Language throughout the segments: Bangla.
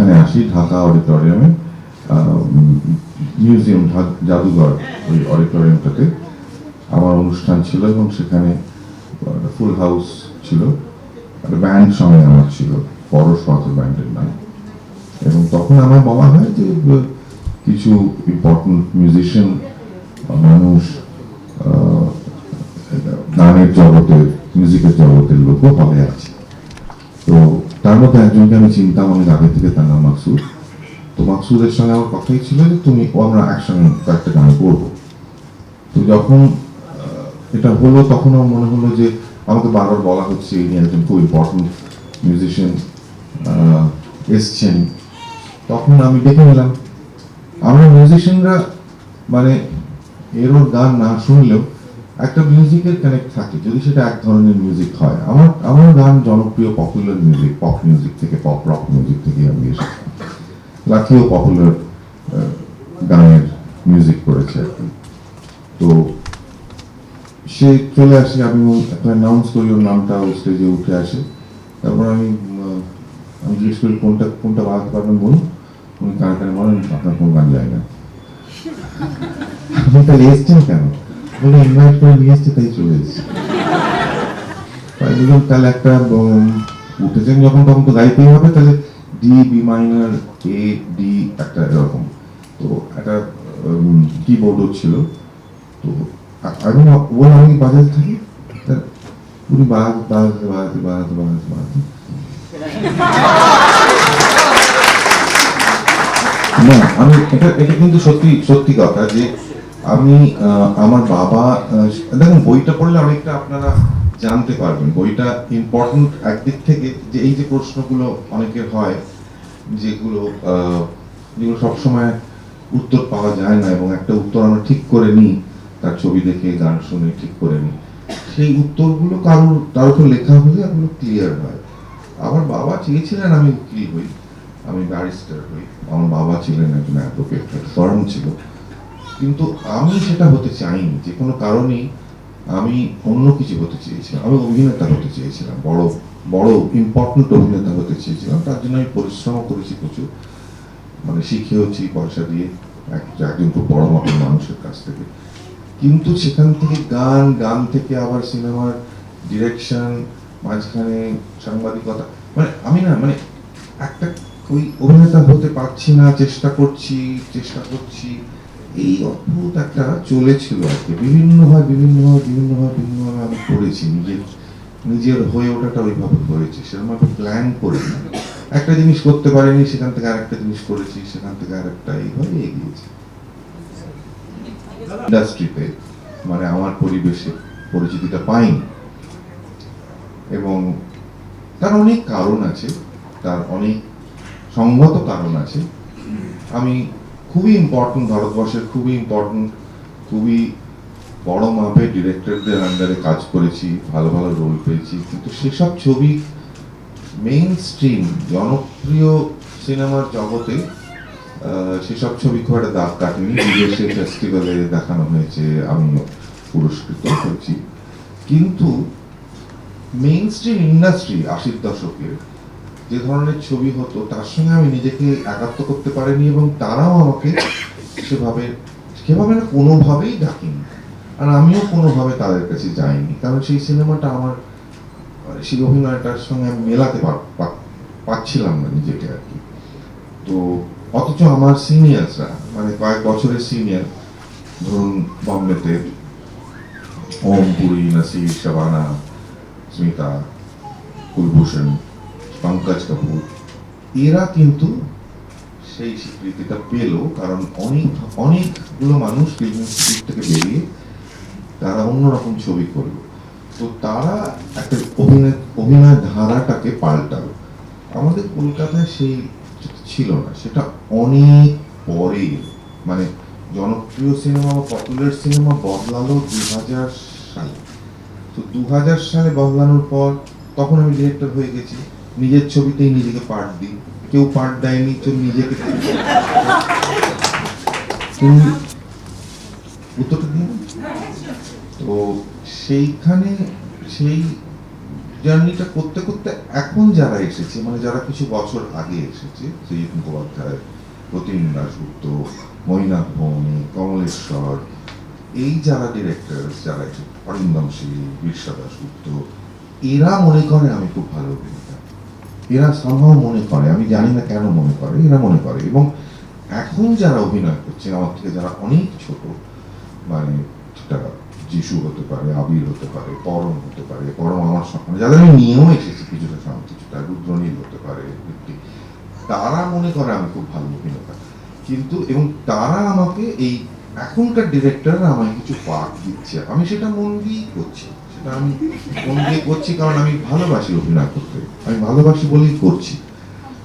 এখানে আসি, ঢাকা অডিটোরিয়ামে। মিউজিয়াম জাদুঘর ওই অডিটোরিয়ামটাতে। আমার অনুষ্ঠান ছিল এবং সেখানে ফুল হাউস ছিল। ব্যান্ড সঙ্গে আমার ছিল পরশ পাথর ব্যান্ডের নাম। এবং তখন আমার বলা হয় যে, কিছু ইম্পর্টেন্ট মিউজিশিয়ান মানুষ গানের জগতের মিউজিকের জগতের লোকও হবে আছে তার মধ্যে একজনকে আমি চিনতাম অনেক আগে থেকে তার নাম মাকসুদ। তো মাকসুদের সঙ্গে আমার কথাই ছিল যে, তুমি আমরা একসঙ্গে কয়েকটা গান করব তো যখন এটা হলো, তখন আমার মনে হলো যে, আমাকে বারবার বলা হচ্ছে ইনি একজন খুব ইম্পর্টেন্ট মিউজিশিয়ান এসছেন। তখন আমি দেখে নিলাম, আমরা মিউজিশিয়ানরা মানে এরও গান না শুনলেও একটা মিউজিকের কানেক্ট থাকে, যদি সেটা এক ধরনের মিউজিক হয়। আমার আমার গান জনপ্রিয় পপুলার মিউজিক পপ মিউজিক থেকে পপ রক মিউজিক থেকে আমি এসেছি। লাকিও পপুলার গানের মিউজিক করেছে আর কি। তো সে চলে আসে, আমি একটা অ্যানাউন্স করি, ওর নামটা ও স্টেজে উঠে আসে। তারপর আমি আমি জিজ্ঞেস করি, কোনটা কোনটা বাজাতে পারবেন বলুন? উনি কানে কানে বলেন, আপনার কোনো গান যায় না। আপনি তাহলে এসছেন কেন? বলে ইনভাইট করে নিয়ে এসছে তাই চলে এসেছি। বললাম তাহলে একটা উঠেছেন যখন, তখন তো গাইতেই হবে, তাহলে D B minor A D একটা এরকম। তো একটা কিবোর্ডও ছিল। তো আমি বললাম আমি বাজাতে থাকি। উনি বাজাতে বাজাতে বাজাতে বাজাতে বাজাতে বাজাতে না, আমি, এটা এটা কিন্তু সত্যি সত্যি কথা যে আমি আমার বাবা দেখুন, বইটা পড়লে অনেকটা আপনারা জানতে পারবেন। বইটা ইম্পর্টেন্ট একদিক থেকে যে এই যে প্রশ্নগুলো অনেকের হয়, যেগুলো যেগুলো সবসময় উত্তর পাওয়া যায় না এবং একটা উত্তর আমরা ঠিক করে নিই, তার ছবি দেখে, গান শুনে ঠিক করে নিই। সেই উত্তরগুলো কারোর, তার তো লেখা হলে এগুলো ক্লিয়ার হয়। আমার বাবা চেয়েছিলেন আমি উকিল হই, আমি ব্যারিস্টার হই। আমার বাবা ছিলেন একজন অ্যাডভোকেট ফার্ম ছিল। কিন্তু আমি সেটা হতে চাইনি, যে কোনো কারণেই আমি অন্য কিছু হতে চেয়েছিলাম। আমি অভিনেতা হতে চেয়েছিলাম, বড় বড় ইম্পর্টেন্ট অভিনেতা হতে চেয়েছিলাম। তার জন্য আমি পরিশ্রম করেছি প্রচুর। মানে শিখেওছি পয়সা দিয়ে এক- একজন খুব বড় মাপের মানুষের কাছ থেকে। কিন্তু সেখান থেকে গান গান থেকে আবার সিনেমার ডিরেকশন মাঝখানে সাংবাদিকতা মানে আমি না মানে একটা ওই অভিনেতা হতে পারছি না, চেষ্টা করছি চেষ্টা করছি। এই অদ্ভুত একটা চলেছিল আর কি। বিভিন্নভাবে বিভিন্নভাবে বিভিন্নভাবে বিভিন্নভাবে আমি করেছি। নিজের নিজের হয়ে ওঠাটা ওইভাবে করেছি। সেরকম একটা প্ল্যান করিনি। একটা জিনিস করতে পারিনি, সেখান থেকে আরেকটা জিনিস করেছি, সেখান থেকে আরেকটা এইভাবে এগিয়েছি। ইন্ডাস্ট্রিতে মানে আমার পরিবেশে পরিচিতিটা পাইনি। এবং তার অনেক কারণ আছে, তার অনেক সঙ্গত কারণ আছে। আমি খুবই ইম্পর্টেন্ট ভারতবর্ষের খুবই ইম্পর্টেন্ট খুবই বড় মাপে ডিরেক্টরদের আন্ডারে কাজ করেছি, ভালো ভালো রোল পেয়েছি। কিন্তু সেসব ছবি মেইন স্ট্রিম জনপ্রিয় সিনেমার জগতে সেসব ছবি খুব একটা দাগ কাটেনি। বিদেশে ফেস্টিভ্যালে দেখানো হয়েছে, আমিও পুরস্কৃত হয়েছি। কিন্তু মেইন স্ট্রিম ইন্ডাস্ট্রি আশির দশকের যে ধরনের ছবি হতো, তার সঙ্গে আমি নিজেকে একাত্ম করতে পারিনি এবং তারাও আমাকে সেভাবে সেভাবে না, কোনোভাবেই ডাকেনি। আর আমিও কোনোভাবে তাদের কাছে যাইনি। কারণ সেই সিনেমাটা আমার মানে সেই অভিনয়টার সঙ্গে আমি মেলাতে পারছিলাম না নিজেকে আর কি। তো অথচ আমার সিনিয়র্সরা মানে কয়েক বছরের সিনিয়র, ধরুন বম্বেতে ওম পুরী, নাসির, শাবানা, স্মিতা, কুলভূষণ পঙ্কজ কাপুর, এরা কিন্তু সেই স্বীকৃতিটা পেল কারণ অনেক, অনেকগুলো মানুষ ফিল্ম ইনস্টিটিউট থেকে বেরিয়ে তারা অন্যরকম ছবি করল। তো তারা একটা অভিনয় অভিনয় ধারাটাকে পাল্টালো। আমাদের কলকাতায় সেই ছিল না, সেটা অনেক পরে মানে জনপ্রিয় সিনেমা বা পপুলার সিনেমা বদলালো দু হাজার সালে। তো দু হাজার সালে বদলানোর পর তখন আমি ডিরেক্টর হয়ে গেছি। নিজের ছবিতেই নিজেকে পার্ট দিই। কেউ পার্ট দেয়নি তো নিজেকে তো সেইখানে সেই জার্নিটা করতে করতে এখন যারা এসেছে মানে যারা কিছু বছর আগে এসেছে সেই মুখোপাধ্যায়, প্রতিম দাশগুপ্ত মৈনাথ ভৌমি কমলেশ্বর, এই যারা ডিরেক্টর যারা এসে অরিন্দম শীল বিরসা দাশগুপ্ত, এরা মনে করে আমি খুব ভালো অভিনেতা। এরা সম্ভব মনে করে, আমি জানি না কেন মনে করে, এরা মনে করে। এবং এখন যারা অভিনয় করছে, আমার থেকে যারা অনেক ছোট মানে যিশু হতে পারে, আবির হতে পারে, পরম হতে পারে, পরম আমার স্বপ্ন, যাদের আমি নিয়েও এসেছি কিছুটা সময়, কিছুটা, রুদ্রনীল হতে পারে তারা মনে করে আমি খুব ভালো অভিনেতা। কিন্তু, এবং তারা আমাকে এই এখনকার ডিরেক্টররা আমায় কিছু পাঠ দিচ্ছে। আমি সেটা মন দিয়েই করছি। আমি মন দিয়ে করছি কারণ আমি ভালোবাসি অভিনয় করতে। আমি ভালোবাসি বলেই করছি।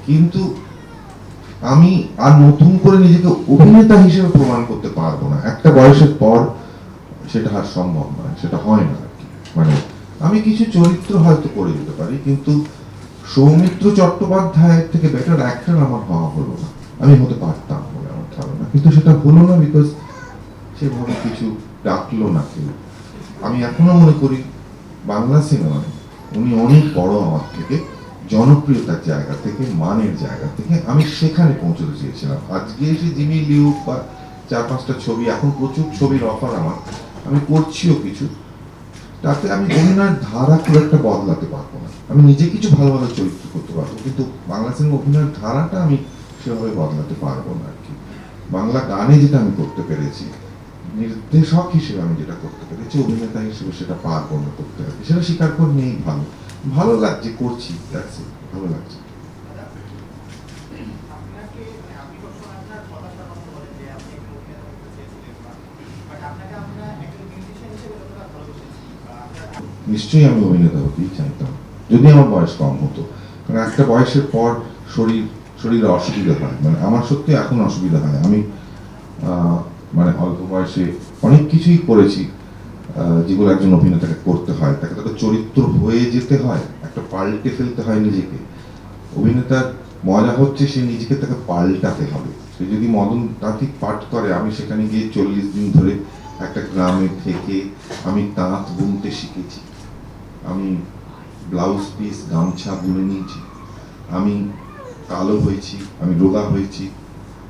কিন্তু আমি আর নতুন করে নিজেকে অভিনেতা হিসেবে প্রমাণ করতে পারব না। একটা বয়সের পর সেটা আর সম্ভব নয়, সেটা হয় না মানে আমি কিছু চরিত্র হয়তো করে দিতে পারি, কিন্তু সৌমিত্র চট্টোপাধ্যায় থেকে বেটার অ্যাক্টর আমার হওয়া হলো না। আমি হতে পারতাম বলে আমার ধারণা। কিন্তু সেটা হলো না বিকজ সেভাবে কিছু ডাকলো না কেউ। আমি এখনও মনে করি বাংলা সিনেমায় উনি অনেক বড় আমার থেকে, জনপ্রিয়তার জায়গা থেকে, মানের জায়গা থেকে আমি সেখানে পৌঁছতে চেয়েছিলাম। আজকে এসে জিমি লিউ বা চার পাঁচটা ছবি, এখন প্রচুর ছবির অফার আমার, আমি করছিও কিছু। তাতে আমি অভিনয়ের ধারা খুব একটা বদলাতে পারব না। আমি নিজে কিছু ভালো ভালো চরিত্র করতে পারব, কিন্তু বাংলা সিনেমা অভিনয়ের ধারাটা আমি সেভাবে বদলাতে পারব না আর কি। বাংলা গানে যেটা আমি করতে পেরেছি নির্দেশক হিসেবে আমি যেটা করতে পেরেছি অভিনেতা হিসেবে সেটা পারব না করতে কি। সেটা স্বীকার করে নিয়েই ভালো। ভালো লাগছে করছি it, ভালো লাগছে। নিশ্চয়ই আমি অভিনেতা হতেই চাইতাম যদি আমার বয়স কম হতো। কারণ একটা বয়সের পর শরীর শরীরে অসুবিধা হয় মানে আমার সত্যি এখন অসুবিধা হয়। আমি আহ, মানে অল্প বয়সে অনেক কিছুই করেছি যেগুলো একজন অভিনেতাকে করতে হয়। তাকে তাকে চরিত্র হয়ে যেতে হয়, একটা পাল্টে ফেলতে হয় নিজেকে। অভিনেতার মজা হচ্ছে সে নিজেকে তাকে পাল্টাতে হবে। সে যদি মদন তাঁতিক পাঠ করে, আমি সেখানে গিয়ে চল্লিশ দিন ধরে একটা গ্রামে থেকে আমি তাঁত বুনতে শিখেছি। আমি ব্লাউজ পিস গামছা বুনে নিয়েছি। আমি কালো হয়েছি, আমি রোগা হয়েছি।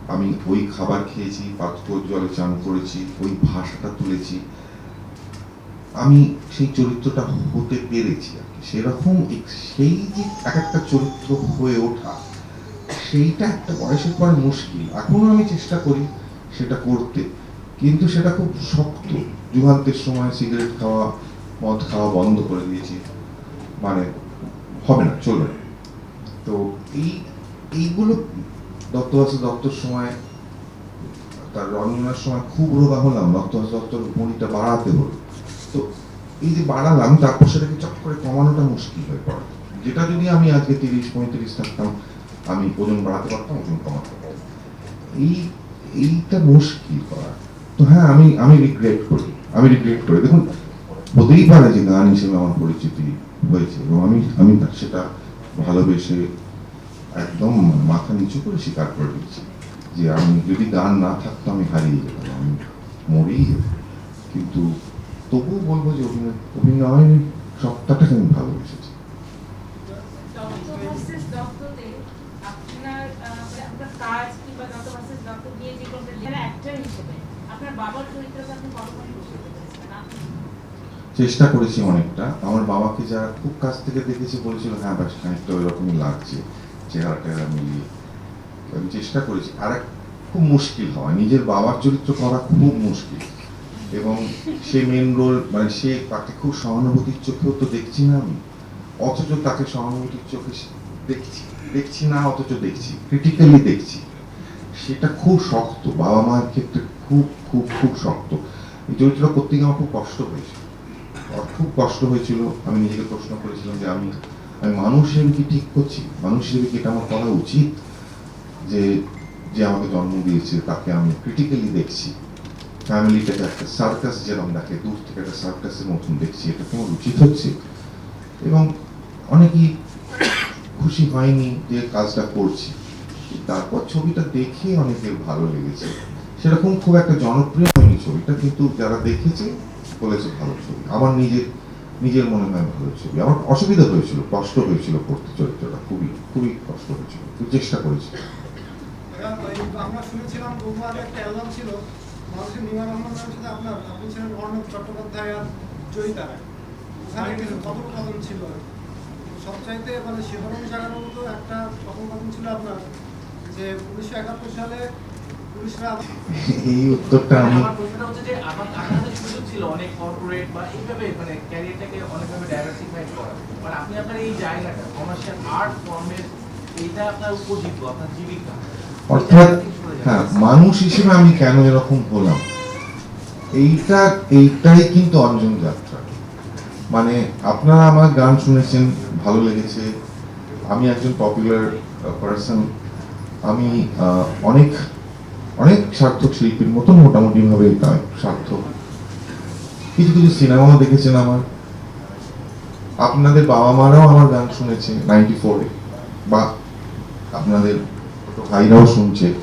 আমি ওই খাবার খেয়েছি পাথর জলে চান করেছি, ওই ভাষাটা তুলেছি। আমি সেই চরিত্রটা হতে পেরেছি আর কি। সেরকম সেই যে এক একটা চরিত্র হয়ে ওঠা, সেইটা একটা বয়সের পরে মুশকিল। এখনও আমি চেষ্টা করি সেটা করতে। কিন্তু সেটা খুব শক্ত। যুগান্তের সময় সিগারেট খাওয়া, মদ খাওয়া বন্ধ করে দিয়েছি। মানে হবে না, চলবে তো এই, এইগুলো দত্তবাসী দত্তর সময়, তার রঞ্জনার সময় খুব রোগা হলাম দত্তবাসী দত্তর বড়িটা বাড়াতে হলো। তো এই যে বাড়ালাম, তারপর সেটাকে চট করে কমানোটা মুশকিল হয়ে পড়ে। যেটা যদি আমি আজকে তিরিশ, পঁয়ত্রিশ থাকতাম, আমি ওজন বাড়াতে পারতাম, ওজন কমাতে পারতাম। এই, এইটা মুশকিল করা। তো হ্যাঁ আমি আমি রিগ্রেট করি, আমি রিগ্রেট করি। দেখুন, হতেই পারে যে গান হিসেবে আমার পরিচিতি হয়েছে, এবং আমি আমি সেটা ভালোবেসে একদম মাথা নিচু করে স্বীকার করে দিচ্ছি যে আমি যদি গান না থাকতো আমি হারিয়ে যেতাম আমি মরেই যেতাম। কিন্তু তবুও বলব যে অভিনয় অভিনয় সত্তাটাকে আমি ভালোবেসেছি চেষ্টা করেছি অনেকটা। আমার বাবাকে যারা খুব কাছ থেকে দেখেছি বলেছিল হ্যাঁ ব্যাস খানিকটা ওই রকমই লাগছে। চেহারা টেহারা মিলিয়ে আমি চেষ্টা করেছি। আর খুব মুশকিল হয়। নিজের বাবার চরিত্র করা খুব মুশকিল। এবং সে মেন রোল মানে সে তাকে খুব সহানুভূতির চোখেও তো দেখছি না আমি। অথচ তাকে সহানুভূতির চোখে দেখছি দেখছি না, অথচ দেখছি ক্রিটিক্যালি দেখছি। সেটা খুব শক্ত। বাবা মায়ের ক্ষেত্রে খুব খুব খুব শক্ত। এই চরিত্রটা করতে গিয়ে আমার খুব কষ্ট হয়েছিল। খুব কষ্ট হয়েছিল। আমি নিজেকে প্রশ্ন করেছিলাম যে আমি আমি মানুষ হিসেবে কি ঠিক করছি? মানুষ হিসেবে কি এটা আমার করা উচিত? যে যে আমাকে জন্ম দিয়েছে, তাকে আমি ক্রিটিক্যালি দেখছি। ফ্যামিলিটাকে একটা সার্কাস যেরকম দেখে, দূর থেকে একটা সার্কাসের মতন দেখছি, এটা তোমার উচিত হচ্ছে। এবং অনেকেই খুশি হয়নি যে কাজটা করছি। তারপর ছবিটা দেখে অনেকের ভালো লেগেছে। সেরকম খুব একটা জনপ্রিয় হয়নি ছবিটা, কিন্তু যারা দেখেছে, বলেছে ভালো ছবি। আমার নিজের নিজের মনে হয় ভালো ছবি আমার অসুবিধা হয়েছিল, কষ্ট হয়েছিল পড়তে, চরিত্রটা খুবই খুবই কষ্ট হয়েছিল। চেষ্টা করেছি। আমরা শুনেছিলাম একটা ছিল ছিল? সবচাইতে মানে শিহরণ জাগানোর মতো একটা কথোপকথন ছিল আপনার, যে উনিশশো একাত্তর সালে এই উত্তরটা আমি আমার প্রশ্নটা হচ্ছে যে আমার আপনাদের সুযোগ ছিল অনেক কর্পোরেট বা এইভাবে মানে ক্যারিয়ারটাকে অনেকভাবে ডাইভার্সিফাই করা মানে আপনি আপনার এই জায়গাটা কমার্শিয়াল আর্ট ফর্মের এইটা আপনার উপজীব্য আপনার জীবিকা। অর্থাৎ হ্যাঁ মানুষ হিসেবে আমি কেন এরকম হলাম? এইটা এইটাই কিন্তু অঞ্জন যাত্রা। মানে আপনারা আমার গান শুনেছেন ভালো লেগেছে। আমি একজন পপুলার পার্সন আমি আহ, অনেক অনেক সার্থক শিল্পীর মতন মোটামুটি ভাবে তাই সার্থক। কিছু কিছু সিনেমাও দেখেছেন আমার। আপনাদের বাবা মারাও আমার গান শুনেছে নাইনটি ফোরে বা আপনাদের ভাইরাও শুনছে।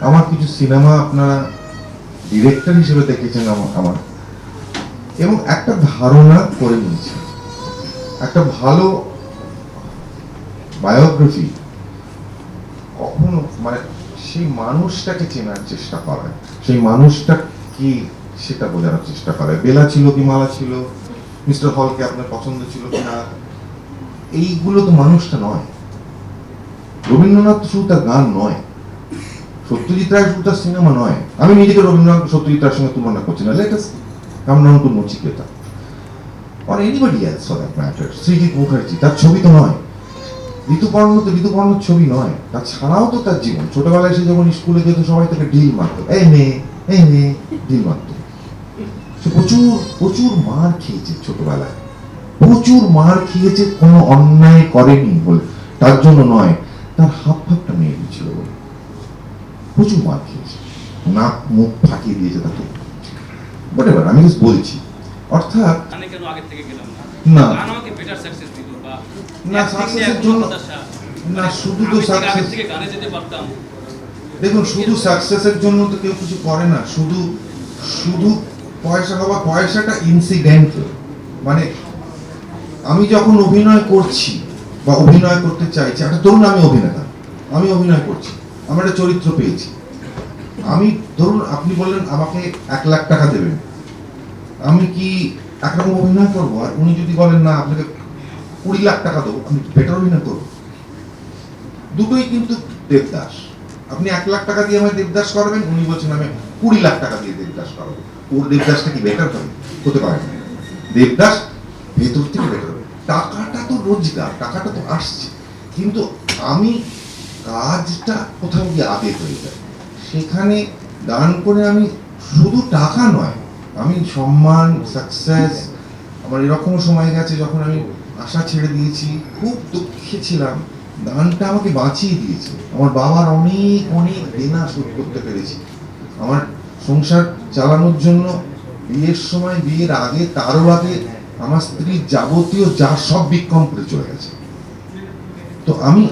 আমার কিছু সিনেমা আপনারা ডিরেক্টর হিসেবে দেখেছেন আমা- আমার। এবং একটা ধারণা করে নিয়েছে। একটা ভালো বায়োগ্রাফি কখনো মানে সেই মানুষটাকে চেনার চেষ্টা করে সেই মানুষটা কি সেটা বোঝানোর চেষ্টা করে বেলা ছিল কি মালা ছিল? মিস্টার হলকে আপনার পছন্দ ছিল কি না এইগুলো তো মানুষটা নয়। রবীন্দ্রনাথ শুধু তার গান নয়। সত্যজিৎ রায় শুধু তার সিনেমা নয়। আমি নিজেকে রবীন্দ্রনাথ সত্যজিৎ রায়ের সঙ্গে তুলনা করছি না। Let us come down to or anybody else for that matter Srijit Mukherjee তার ছবি তো নয়। ঋতুপর্ণ তো ঋতুপর্ণর ছবি নয় তাছাড়াও তো তার জীবন। ছোটবেলায় সে যখন স্কুলে যেত সবাই তাকে ঢিল মারতো। এই মেয়ে এই মেয়ে ঢিল মারতো। সে প্রচুর প্রচুর মার খেয়েছে ছোটবেলায়। প্রচুর মার খেয়েছে কোনো অন্যায় করেনি বলে। তার জন্য নয় তার হাফ ফাপটা মেয়ে ছিল বলে। প্রচুর মার খেয়েছে। নাক মুখ ফাটিয়ে দিয়েছে তাকে। বটেবার আমি বলছি। অর্থাৎ না। আমাকে বেটার সাকসেস দিল বা না, জন্য- না, শুধু তো থেকে গানে যেতে পারতাম। দেখুন শুধু সাকসেসের জন্য তো কেউ কিছু করে না। শুধু শুধু পয়সা হওয়া পয়সাটা ইনসিডেন্ট মানে আমি যখন অভিনয় করছি বা অভিনয় করতে চাইছি একটা ধরুন আমি অভিনেতা। আমি অভিনয় করছি। আমার একটা চরিত্র পেয়েছি। আমি ধরুন আপনি বললেন আমাকে এক লাখ টাকা দেবেন। আমি কি একরকম অভিনয় করব? আর উনি যদি বলেন না আপনাকে কুড়ি লাখ টাকা দেবো। আমি বেটার অভিনয় করব। দুটোই কিন্তু দেবদাস। আপনি এক লাখ টাকা দিয়ে আমায় দেবদাস করাবেন, উনি বলছেন আমি কুড়ি লাখ টাকা দিয়ে দেবদাস করাবো। ওর দেবদাসটা কি বেটার হবে? হতে পারে না। দেবদাস ভেতর থেকে বেটার হবে। টাকাটা তো রোজগার, টাকাটা তো আসছে। কিন্তু আমি কাজটা কোথাও গিয়ে আগে হয়ে যায় সেখানে গান করে আমি শুধু টাকা নয়, আমি সম্মান সাকসেস আমার এরকম সময় গেছে যখন আমি আশা ছেড়ে দিয়েছি, খুব দুঃখে ছিলাম। গানটা আমাকে বাঁচিয়ে দিয়েছে। আমার বাবার অনেক অনেক দেনা শোধ করতে পেরেছি। আমার সংসার চালানোর জন্য বিয়ের সময়, বিয়ের আগে, তারও আগে আমার স্ত্রীর যাবতীয় যা সব বিক্রম করে চলে গেছে। তো আমি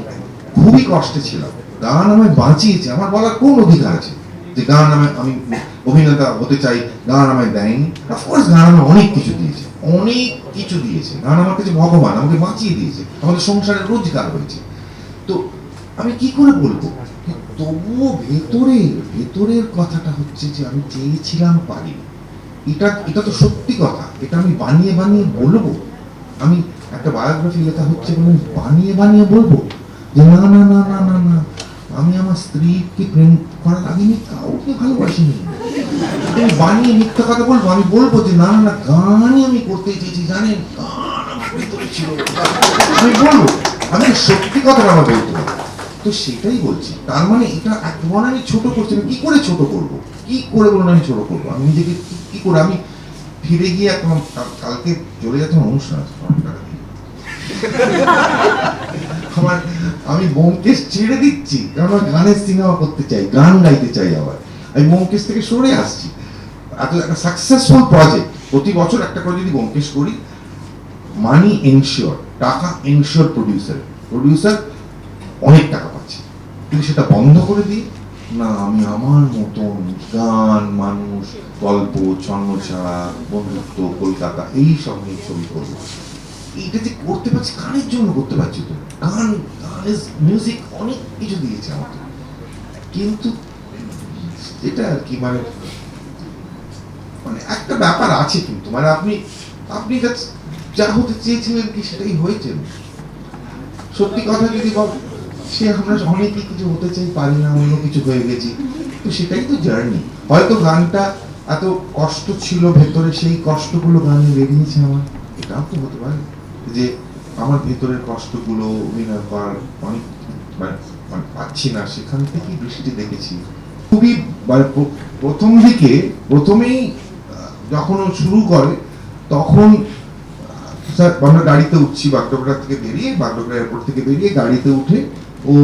খুবই কষ্টে ছিলাম। গান আমায় বাঁচিয়েছে। আমার বলার কোন অধিকার আছে? যে গান আমায়, আমি অভিনেতা হতে চাই, গান আমায় দেয়নি। অফকোর্স গান আমায় অনেক কিছু দিয়েছে। অনেক কিছু দিয়েছে। গান আমার কাছে ভগবান আমাকে বাঁচিয়ে দিয়েছে। আমাদের সংসারে রোজগার হয়েছে। তো আমি কি করে বলব? তবুও ভেতরের ভেতরের কথাটা হচ্ছে যে আমি চেয়েছিলাম পারি। এটা এটা তো সত্যি কথা। এটা আমি বানিয়ে বানিয়ে বলব। আমি একটা বায়োগ্রাফি লেখা হচ্ছে বলে বানিয়ে বানিয়ে বলব যে না না না না না না। আমি আমার স্ত্রীকে প্রেম করার আগে আমি কাউকে ভালোবাসিনি। আমি বানিয়ে মিথ্যা কথা বলব? আমি বলব যে, না না, গানই আমি করতে চেয়েছি, জানেন? আমার আমি বলব, আমি সত্যি কথাটা আমার বলতে তো সেটাই বলছি। তার মানে এটা আমি ছোট করছি, আমি কি করে ছোট করব? কি করে বলুন আমি ছোট করব? আমি নিজেকে কি- করে? আমি ফিরে গিয়ে এখন কালকে চলে যাচ্ছে অনুষ্ঠান আমার। আমার, আমি বোমকেশ ছেড়ে দিচ্ছি। কারণ আমি গানের সিনেমা করতে চাই, গান গাইতে চাই আবার। আমি বোমকেশ থেকে সরে আসছি। এত একটা সাকসেসফুল প্রজেক্ট প্রতি বছর একটা করে যদি বোমকেশ করি মানি এনশিওর টাকা এনশিওর প্রডিউসার প্রডিউসার অনেক টাকা পাচ্ছে। কিন্তু সেটা বন্ধ করে দিয়ে না, আমি আমার মতন গান, মানুষ, গল্প ছন্নছাড়া বন্ধুত্ব, কলকাতা, এই সব নিয়ে ছবি করব। এইটা যে করতে পারছি গানের জন্য করতে পারছি তো। গান গান মিউজিক অনেক কিছু দিয়েছে আমাকে। কিন্তু এটা আর কি মানে মানে একটা ব্যাপার আছে কিন্তু মানে আপনি আপনি যা- হতে চেয়েছিলেন কি সেটাই হয়েছে। সত্যি কথা যদি বল, সে আমরা অনেকে কিছু হতে চাই, পারি না, অন্য কিছু হয়ে গেছি, তো সেটাই তো জার্নি। হয়তো গানটা এত কষ্ট ছিল ভেতরে, সেই কষ্টগুলো গানে বেরিয়েছে আমার, এটাও তো হতে পারে। যে আমার ভেতরের কষ্টগুলো অভিনয় করার অনেক মানে মানে পাচ্ছি না, সেখান থেকেই বৃষ্টি দেখেছি। খুবই প্রথম দিকে, প্রথমেই যখন শুরু করে, তখন আমরা গাড়িতে উঠছি বাগডোগরা থেকে বেরিয়ে, বাগডোগরা এয়ারপোর্ট থেকে বেরিয়ে গাড়িতে উঠে ও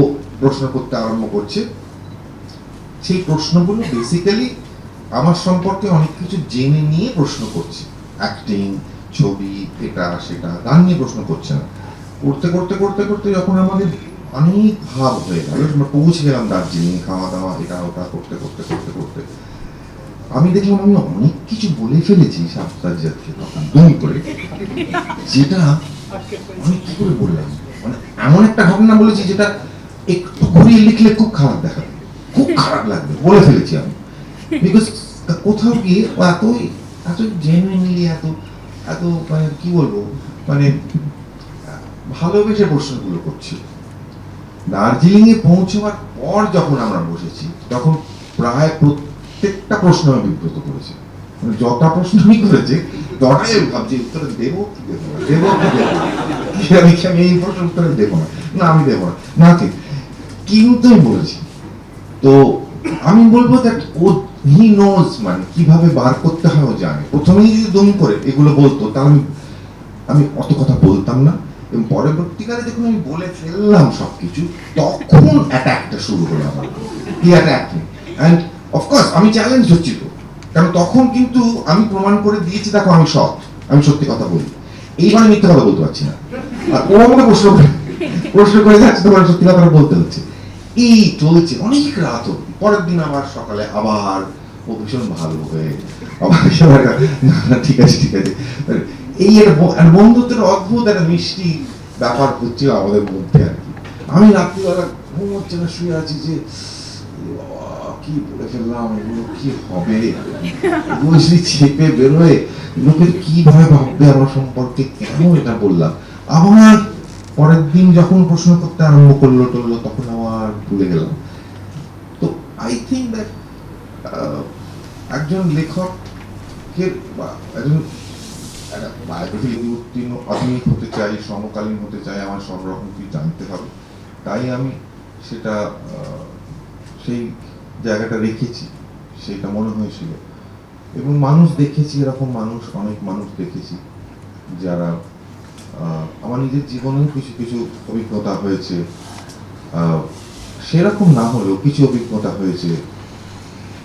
প্রশ্ন করতে আরম্ভ করছে। সেই প্রশ্নগুলো বেসিক্যালি আমার সম্পর্কে অনেক কিছু জেনে নিয়ে প্রশ্ন করছে। অ্যাক্টিং ছবি, এটা, সেটা গান নিয়ে প্রশ্ন করছে না। করতে করতে করতে করতে যখন আমাদের অনেক ভাব হয়ে গেল। আমরা পৌঁছে গেলাম দার্জিলিং খাওয়া দাওয়া এটা ওটা করতে করতে করতে করতে। আমি দেখলাম আমি অনেক কিছু বলে ফেলেছি সাপ্তাহকে তখন, দুম করে। যেটা আমি কি করে বললাম? মানে এমন একটা ঘটনা বলেছি যেটা একটু ঘুরিয়ে লিখলে খুব খারাপ দেখাবে। খুব খারাপ লাগবে, বলে ফেলেছি আমি। বিকজ কোথাও গিয়ে এতই এত জেনুইনলি এত এত মানে কি বলব? মানে ভালোবেসে প্রশ্নগুলো করছিল। দার্জিলিং এ পৌঁছাবার পর যখন আমরা বসেছি, তখন প্রায় প্রত্যেকটা প্রশ্ন আমি বিব্রত করেছি। মানে যটা প্রশ্ন আমি করেছে তটাই আমি ভাবছি, উত্তর দেবো কি দেবো না? দেবো কি দেবো আমি আমি এই প্রশ্ন উত্তর দেবো না। না, আমি দেবো না। না, ঠিক। কিন্তু আমি বলেছি, তো আমি বলব দ্যাট ও হি নোজ মানে কীভাবে বার করতে হয় ও জানে। প্রথমেই যদি দম করে এগুলো বলতো, তাহলে আমি আমি অত কথা বলতাম না। এবং পরবর্তীকালে যখন আমি বলে ফেললাম সবকিছু, তখন অ্যাটাকটা শুরু হলো আমার। He attack and of course আমি চ্যালেঞ্জ হচ্ছি তো। কারণ তখন কিন্তু আমি প্রমাণ করে দিয়েছি, দেখো আমি সৎ। আমি সত্যি কথা বলি। এইবারে মিথ্যে কথা বলতে পারছি না। আর ও আমাকে প্রশ্ন করে প্রশ্ন করে যাচ্ছে তোমার সত্যি কথা বলতে হচ্ছে। এই চলছে অনেক রাত অব্দি পরের দিন আবার সকালে আবার ও ভীষণ ভালো হয়ে আবার না ঠিক আছে ঠিক আছে। এই একটা বন্ধুত্বের অদ্ভুত একটা মিষ্টি ব্যাপার হচ্ছে আমাদের মধ্যে আর কি। আমি রাত্রিবেলা ঘুম হচ্ছে না, শুয়ে আছি যে কি বলে ফেললাম, এগুলো কি হবে? এগুলো চেপে বেরোয়, লোকে কীভাবে ভাববে আমার সম্পর্কে? কেন এটা বললাম? আবার পরের দিন যখন প্রশ্ন করতে আরম্ভ করল টললো, তখন আবার ভুলে গেলাম। তো আই থিঙ্ক দ্যাট একজন লেখকের বা একজন বায়োগ্রাফি উত্তীর্ণ আধুনিক হতে চাই, সমকালীন হতে চাই, আমার সব রকম কিছু জানতে হবে। তাই আমি সেটা সেই জায়গাটা রেখেছি, সেটা মনে হয়েছিল। এবং মানুষ দেখেছি, এরকম মানুষ, অনেক মানুষ দেখেছি, যারা আমার নিজের জীবনেও কিছু কিছু অভিজ্ঞতা হয়েছে। সেরকম না হলেও কিছু অভিজ্ঞতা হয়েছে